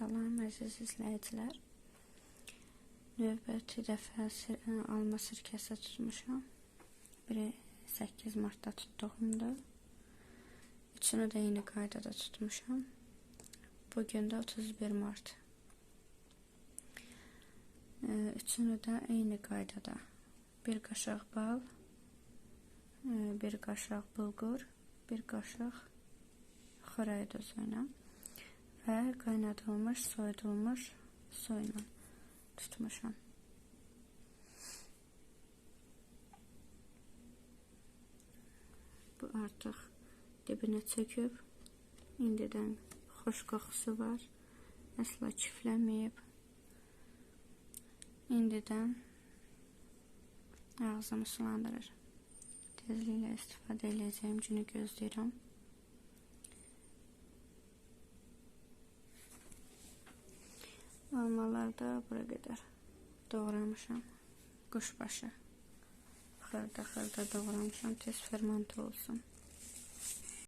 Salam əziz izləyicilər. Növbəti dəfə sir ə, alma sirkəsi tutmuşam. Biri 8 martda tutduğumda. Üçünü də eyni qaydada tutmuşam. Bugün də 31 mart. Ə, Üçünü də eyni qaydada. Bir qaşıq bal, ə, bir qaşıq bulgur, bir qaşıq xörək duzu ilə və qaynadılmış, soyudulmuş su ilə tutmuşam. Bu artıq dibinə çöküb. İndidən xoş qoxusu var. Əsla kifləməyib. İndidən ağzımı sulandırır. Tezliklə istifadə edəcəyim günü gözləyirəm. Formalarda bura qədər doğramışam. Quşbaşı. Xırda-xırda doğramışam, tez ferment olsun.